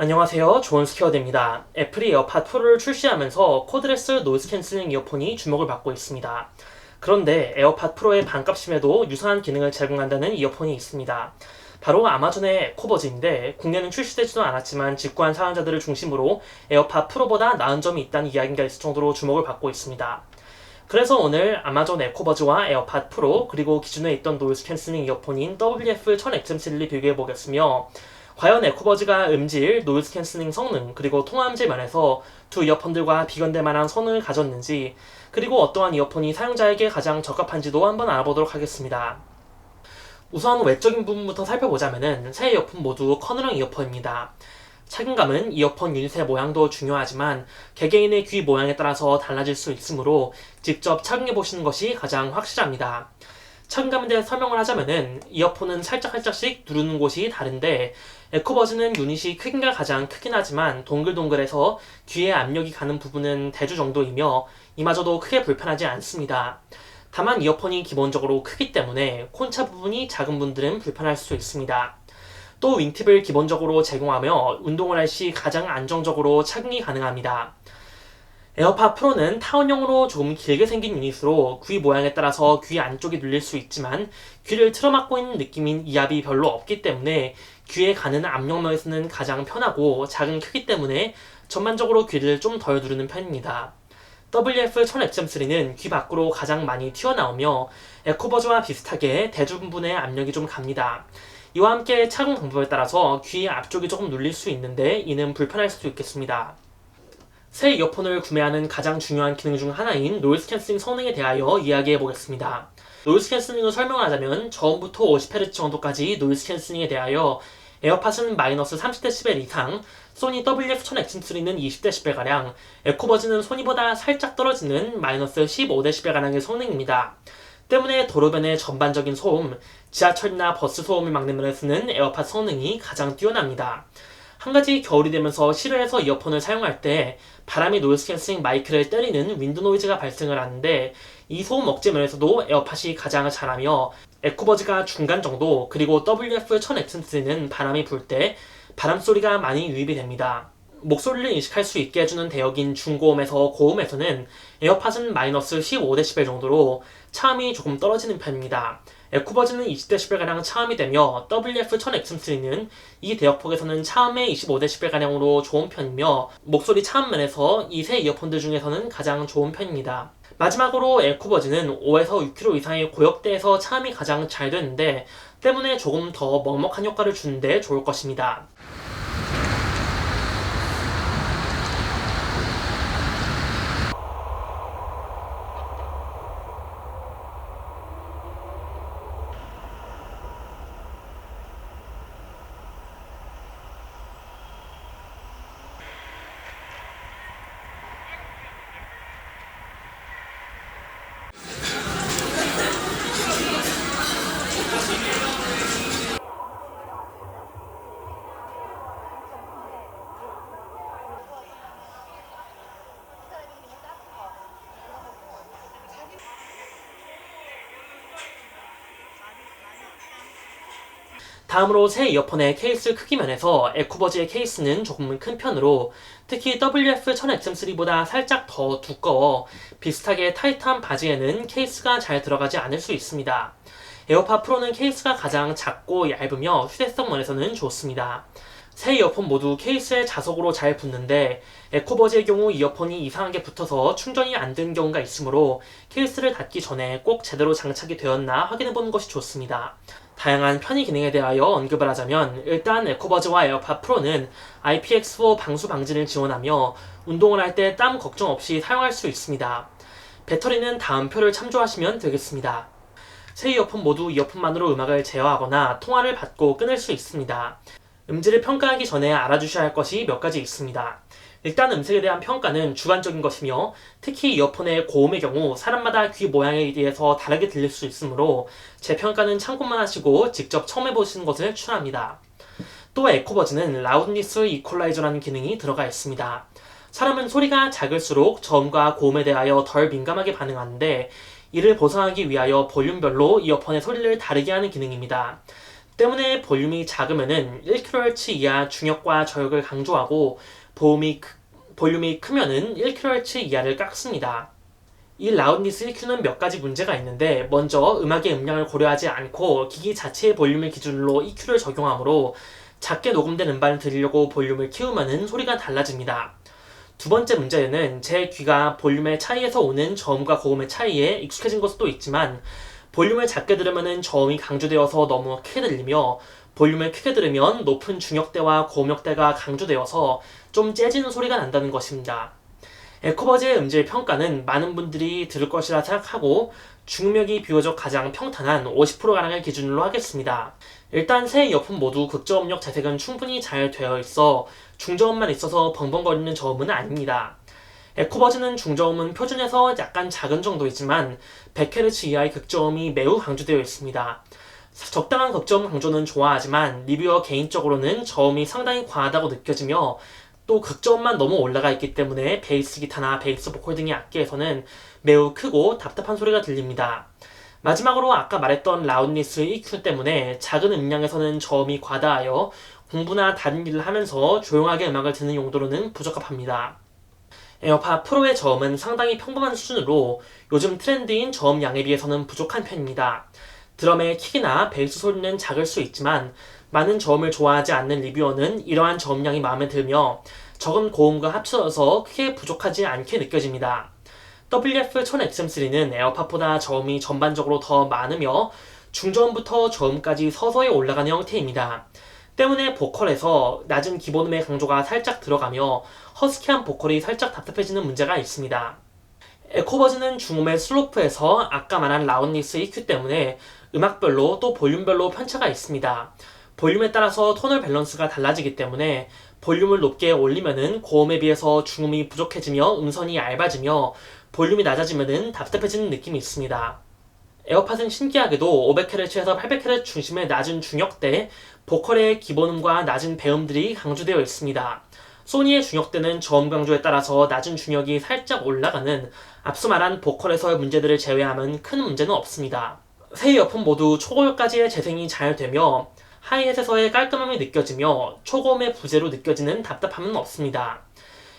안녕하세요. 좋은 스퀘어드입니다. 애플이 에어팟 프로를 출시하면서 코드레스 노이즈 캔슬링 이어폰이 주목을 받고 있습니다. 그런데 에어팟 프로의 반값임에도 유사한 기능을 제공한다는 이어폰이 있습니다. 바로 아마존의 에코버즈인데 국내는 출시되지도 않았지만 직구한 사용자들을 중심으로 에어팟 프로보다 나은 점이 있다는 이야기가 있을 정도로 주목을 받고 있습니다. 그래서 오늘 아마존 에코버즈와 에어팟 프로 그리고 기존에 있던 노이즈 캔슬링 이어폰인 WF-1000XM3를 비교해 보겠으며 과연 에코버즈가 음질, 노이즈 캔슬링 성능, 그리고 통화음질 면에서 두 이어폰들과 비견될 만한 성능을 가졌는지, 그리고 어떠한 이어폰이 사용자에게 가장 적합한지도 한번 알아보도록 하겠습니다. 우선 외적인 부분부터 살펴보자면은 새 이어폰 모두 커널형 이어폰입니다. 착용감은 이어폰 유닛의 모양도 중요하지만 개개인의 귀 모양에 따라서 달라질 수 있으므로 직접 착용해 보시는 것이 가장 확실합니다. 대해 설명을 하자면은 이어폰은 살짝살짝씩 누르는 곳이 다른데 에코버즈는 유닛이 크기가 가장 크긴 하지만 동글동글해서 귀에 압력이 가는 부분은 대주 정도이며 이마저도 크게 불편하지 않습니다. 다만 이어폰이 기본적으로 크기 때문에 콘차 부분이 작은 분들은 불편할 수 있습니다. 또 윙팁을 기본적으로 제공하며 운동을 할 시 가장 안정적으로 착용이 가능합니다. 에어팟 프로는 타원형으로 조금 길게 생긴 유닛으로 귀 모양에 따라서 귀 안쪽이 눌릴 수 있지만 귀를 틀어막고 있는 느낌인 이압이 별로 없기 때문에 귀에 가는 압력면에서는 가장 편하고 작은 크기 때문에 전반적으로 귀를 좀 덜 누르는 편입니다. WF-1000XM3는 귀 밖으로 가장 많이 튀어나오며 에코버즈와 비슷하게 대중분의 압력이 좀 갑니다. 이와 함께 착용 방법에 따라서 귀 앞쪽이 조금 눌릴 수 있는데 이는 불편할 수도 있겠습니다. 새 이어폰을 구매하는 가장 중요한 기능 중 하나인 노이즈 캔슬링 성능에 대하여 이야기해 보겠습니다. 노이즈 캔슬링을 설명하자면 저음부터 50Hz 정도까지 노이즈 캔슬링에 대하여 에어팟은 마이너스 30dB 이상, 소니 WF-1000X3는 20dB가량, 에코버즈는 소니보다 살짝 떨어지는 마이너스 15dB가량의 성능입니다. 때문에 도로변의 전반적인 소음, 지하철이나 버스 소음을 막는 면에서는 에어팟 성능이 가장 뛰어납니다. 한 가지 겨울이 되면서 실외에서 이어폰을 사용할 때 바람이 노이즈 캔슬링 마이크를 때리는 윈드 노이즈가 발생을 하는데 이 소음 억제 면에서도 에어팟이 가장 잘하며 에코버즈가 중간 정도 그리고 WF-1000X는 바람이 불 때 바람 소리가 많이 유입이 됩니다. 목소리를 인식할 수 있게 해주는 대역인 중고음에서 고음에서는 에어팟은 마이너스 15dB 정도로 차음이 조금 떨어지는 편입니다. 에코버즈는 20dB가량 차음이 되며 WF-1000X3는 이 대역폭에서는 차음의 25dB가량으로 좋은 편이며 목소리 차음 면에서 이 세 이어폰들 중에서는 가장 좋은 편입니다. 마지막으로 에코버즈는 5에서 6km 이상의 고역대에서 차음이 가장 잘 되는데 때문에 조금 더 먹먹한 효과를 주는데 좋을 것입니다. 다음으로 새 이어폰의 케이스 크기 면에서 에코버즈의 케이스는 조금은 큰 편으로 특히 WF-1000XM3보다 살짝 더 두꺼워 비슷하게 타이트한 바지에는 케이스가 잘 들어가지 않을 수 있습니다. 에어팟 프로는 케이스가 가장 작고 얇으며 휴대성 면에서는 좋습니다. 새 이어폰 모두 케이스에 자석으로 잘 붙는데 에코버즈의 경우 이어폰이 이상하게 붙어서 충전이 안 되는 경우가 있으므로 케이스를 닫기 전에 꼭 제대로 장착이 되었나 확인해 보는 것이 좋습니다. 다양한 편의 기능에 대하여 언급을 하자면 일단 에코버즈와 에어팟 프로는 IPX4 방수 방지를 지원하며 운동을 할 때 땀 걱정 없이 사용할 수 있습니다. 배터리는 다음 표를 참조하시면 되겠습니다. 새 이어폰 모두 이어폰만으로 음악을 제어하거나 통화를 받고 끊을 수 있습니다. 음질을 평가하기 전에 알아주셔야 할 것이 몇 가지 있습니다. 일단 음색에 대한 평가는 주관적인 것이며 특히 이어폰의 고음의 경우 사람마다 귀 모양에 의해서 다르게 들릴 수 있으므로 제 평가는 참고만 하시고 직접 처음 해보시는 것을 추천합니다. 또 에코버즈는 라우드니스 이퀄라이저라는 기능이 들어가 있습니다. 사람은 소리가 작을수록 저음과 고음에 대하여 덜 민감하게 반응하는데 이를 보상하기 위하여 볼륨별로 이어폰의 소리를 다르게 하는 기능입니다. 때문에 볼륨이 작으면은 1kHz 이하 중역과 저역을 강조하고 보험이 크- 볼륨이 크면은 1kHz 이하를 깎습니다. 이 라운디스 EQ는 몇 가지 문제가 있는데 먼저 음악의 음량을 고려하지 않고 기기 자체의 볼륨을 기준으로 EQ를 적용하므로 작게 녹음된 음반을 들으려고 볼륨을 키우면은 소리가 달라집니다. 두 번째 문제는 제 귀가 볼륨의 차이에서 오는 저음과 고음의 차이에 익숙해진 것도 있지만 볼륨을 작게 들으면은 저음이 강조되어서 너무 크게 들리며 볼륨을 크게 들으면 높은 중역대와 고음역대가 강조되어서 좀 째지는 소리가 난다는 것입니다. 에코버즈의 음질 평가는 많은 분들이 들을 것이라 생각하고 중음역이 비교적 가장 평탄한 50%가량을 기준으로 하겠습니다. 일단 새 이어폰 모두 극저음역 재색은 충분히 잘 되어 있어 중저음만 있어서 벙벙거리는 저음은 아닙니다. 에코버즈는 중저음은 표준에서 약간 작은 정도이지만 100Hz 이하의 극저음이 매우 강조되어 있습니다. 적당한 극저음 강조는 좋아하지만 리뷰어 개인적으로는 저음이 상당히 과하다고 느껴지며 또 극저음만 너무 올라가 있기 때문에 베이스 기타나 베이스 보컬 등의 악기에서는 매우 크고 답답한 소리가 들립니다. 마지막으로 아까 말했던 라운니스 EQ 때문에 작은 음량에서는 저음이 과다하여 공부나 다른 일을 하면서 조용하게 음악을 듣는 용도로는 부적합합니다. 에어팟 프로의 저음은 상당히 평범한 수준으로 요즘 트렌드인 저음량에 비해서는 부족한 편입니다. 드럼의 킥이나 베이스 소리는 작을 수 있지만 많은 저음을 좋아하지 않는 리뷰어는 이러한 저음량이 마음에 들며 적은 고음과 합쳐져서 크게 부족하지 않게 느껴집니다. WF-1000XM3는 에어팟보다 저음이 전반적으로 더 많으며 중저음부터 저음까지 서서히 올라가는 형태입니다. 때문에 보컬에서 낮은 기본음의 강조가 살짝 들어가며 허스키한 보컬이 살짝 답답해지는 문제가 있습니다. 에코버즈는 중음의 슬로프에서 아까 말한 라운니스 EQ 때문에 음악별로 또 볼륨별로 편차가 있습니다. 볼륨에 따라서 톤을 밸런스가 달라지기 때문에 볼륨을 높게 올리면은 고음에 비해서 중음이 부족해지며 음선이 얇아지며 볼륨이 낮아지면은 답답해지는 느낌이 있습니다. 에어팟은 신기하게도 500Hz에서 800Hz 중심의 낮은 중역대, 보컬의 기본음과 낮은 배음들이 강조되어 있습니다. 소니의 중역대는 저음 강조에 따라서 낮은 중역이 살짝 올라가는 앞서 말한 보컬에서의 문제들을 제외하면 큰 문제는 없습니다. 새 이어폰 모두 초고음까지의 재생이 잘 되며 하이햇에서의 깔끔함이 느껴지며 초고음의 부재로 느껴지는 답답함은 없습니다.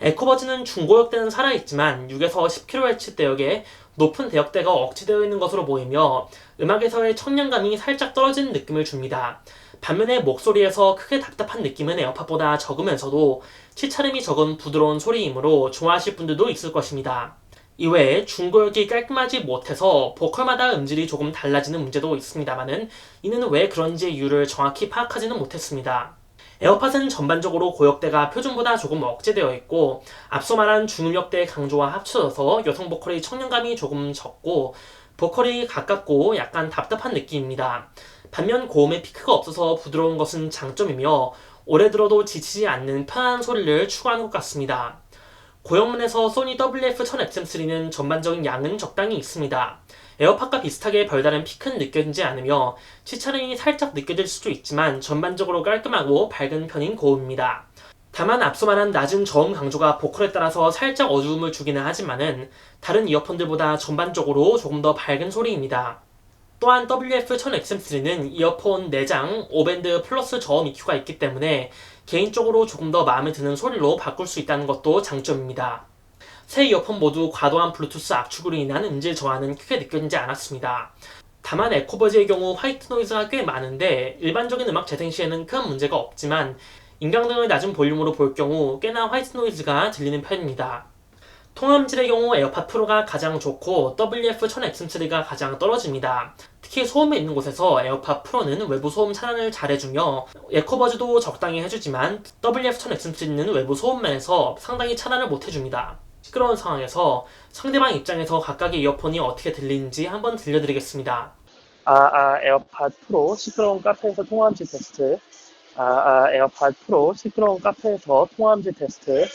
에코버즈는 중고역대는 살아있지만 6에서 10kHz 대역에 높은 대역대가 억제되어 있는 것으로 보이며 음악에서의 청량감이 살짝 떨어지는 느낌을 줍니다. 반면에 목소리에서 크게 답답한 느낌은 에어팟보다 적으면서도 치차름이 적은 부드러운 소리이므로 좋아하실 분들도 있을 것입니다. 이외에 중고역이 깔끔하지 못해서 보컬마다 음질이 조금 달라지는 문제도 있습니다만은 이는 왜 그런지 이유를 정확히 파악하지는 못했습니다. 에어팟은 전반적으로 고역대가 표준보다 조금 억제되어 있고 앞서 말한 중음역대의 강조와 합쳐져서 여성 보컬의 청량감이 조금 적고 보컬이 가깝고 약간 답답한 느낌입니다. 반면 고음의 피크가 없어서 부드러운 것은 장점이며 오래 들어도 지치지 않는 편안한 소리를 추구하는 것 같습니다. 고영문에서 소니 WF-1000XM3는 전반적인 양은 적당히 있습니다. 에어팟과 비슷하게 별다른 피크는 느껴지지 않으며 치차름이 살짝 느껴질 수도 있지만 전반적으로 깔끔하고 밝은 편인 고음입니다. 다만 앞서 말한 낮은 저음 강조가 보컬에 따라서 살짝 어두움을 주기는 하지만은 다른 이어폰들보다 전반적으로 조금 더 밝은 소리입니다. 또한 WF-1000XM3는 이어폰 4장 5밴드 플러스 저음 EQ가 있기 때문에 개인적으로 조금 더 마음에 드는 소리로 바꿀 수 있다는 것도 장점입니다. 새 이어폰 모두 과도한 블루투스 압축으로 인한 음질 저하는 크게 느껴지지 않았습니다. 다만 에코버즈의 경우 화이트 노이즈가 꽤 많은데 일반적인 음악 재생 시에는 큰 문제가 없지만 인강등을 낮은 볼륨으로 볼 경우 꽤나 화이트 노이즈가 들리는 편입니다. 통화음질의 경우 에어팟 프로가 가장 좋고 WF-1000XM3가 가장 떨어집니다. 특히 소음이 있는 곳에서 에어팟 프로는 외부 소음 차단을 잘해주며 에코버즈도 적당히 해주지만 WF-1000XM3는 외부 소음면에서 상당히 차단을 못해줍니다. 시끄러운 상황에서 상대방 입장에서 각각의 이어폰이 어떻게 들리는지 한번 들려드리겠습니다. 아, 아, 에어팟 프로 시끄러운 카페에서 통화음질 테스트. 아, 아, 에어팟 프로 시끄러운 카페에서 통화음질 테스트.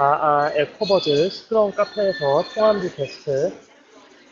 아, 아, 에코버즈 시끄러운 카페에서 통화음질 테스트.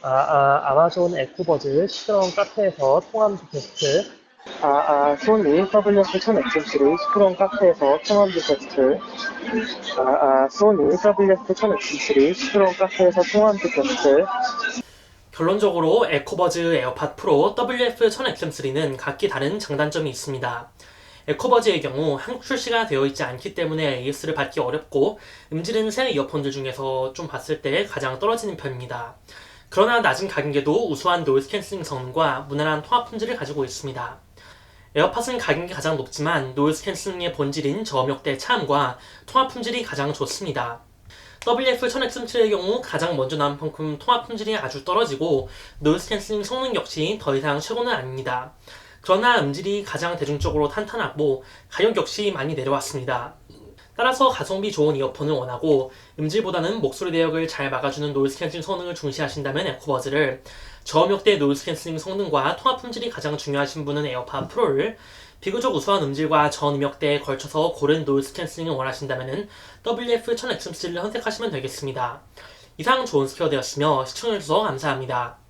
아, 아, 아마존 에코버즈 시끄러운 카페에서 통화음질 테스트. 아, 아, 소니 WF-1000XM3 시끄러운 카페에서 통화음질 테스트. 아, 아, 소니 WF-1000XM3 시끄러운 카페에서 통화음질 테스트. 결론적으로 에코버즈 에어팟 프로 WF-1000XM3는 각기 다른 장단점이 있습니다. 에코버즈의 경우 한국 출시가 되어 있지 않기 때문에 AS를 받기 어렵고 음질은 새 이어폰들 중에서 좀 봤을 때 가장 떨어지는 편입니다. 그러나 낮은 가격에도 우수한 노이즈 캔슬링 성능과 무난한 통합 품질을 가지고 있습니다. 에어팟은 가격이 가장 높지만 노이즈 캔슬링의 본질인 저음역대 차음과 통합 품질이 가장 좋습니다. WF-1000XM7의 경우 가장 먼저 나온 만큼 통합 품질이 아주 떨어지고 노이즈 캔슬링 성능 역시 더 이상 최고는 아닙니다. 그러나 음질이 가장 대중적으로 탄탄하고 가격 역시 많이 내려왔습니다. 따라서 가성비 좋은 이어폰을 원하고 음질보다는 목소리 대역을 잘 막아주는 노이즈 캔슬링 성능을 중시하신다면 에코버즈를 저음역대 노이즈 캔슬링 성능과 통합 품질이 가장 중요하신 분은 에어팟 프로를 비교적 우수한 음질과 전 음역대에 걸쳐서 고른 노이즈 캔슬링을 원하신다면 WF-1000XM3를 선택하시면 되겠습니다. 이상 좋은 스퀘어 되었으며 시청해주셔서 감사합니다.